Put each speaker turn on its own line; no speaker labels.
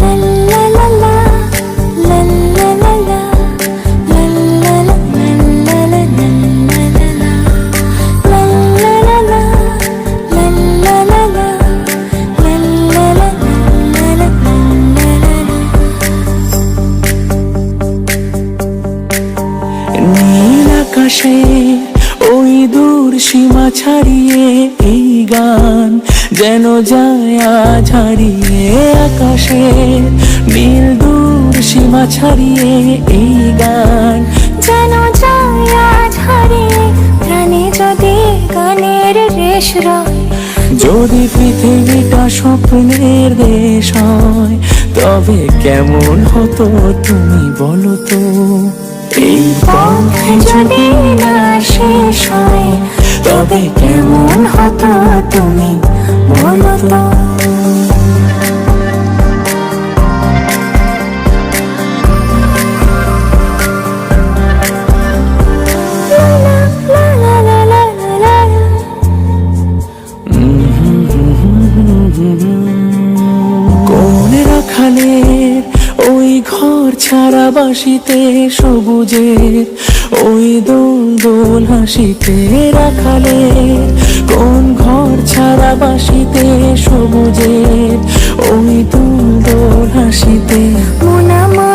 লা, লা লা লা, লা
নীল আকাশে ওই দূর সীমা ছাড়িয়ে এই গান যেন যায় হারিয়ে আকাশে। নীল দূর সীমা ছাড়িয়ে এই গান
যেন যায় হারিয়ে। প্রাণে যদি গানের রেশ
যদি পৃথিবীটা স্বপ্নের দেশ হয়, তবে কেমন হতো তুমি বলো তো? পথে
যদি না শেষ হয়
তবে
কেমন হতো তুমি বলো তো?
কোন ঘর ছাড়া বাসিতে সবুজের ওই দোল দোল হাসিতে রাখালে, কোন ঘর ছাড়া বাসিতে সবুজের ওই দোল দোল হাসিতে?
মন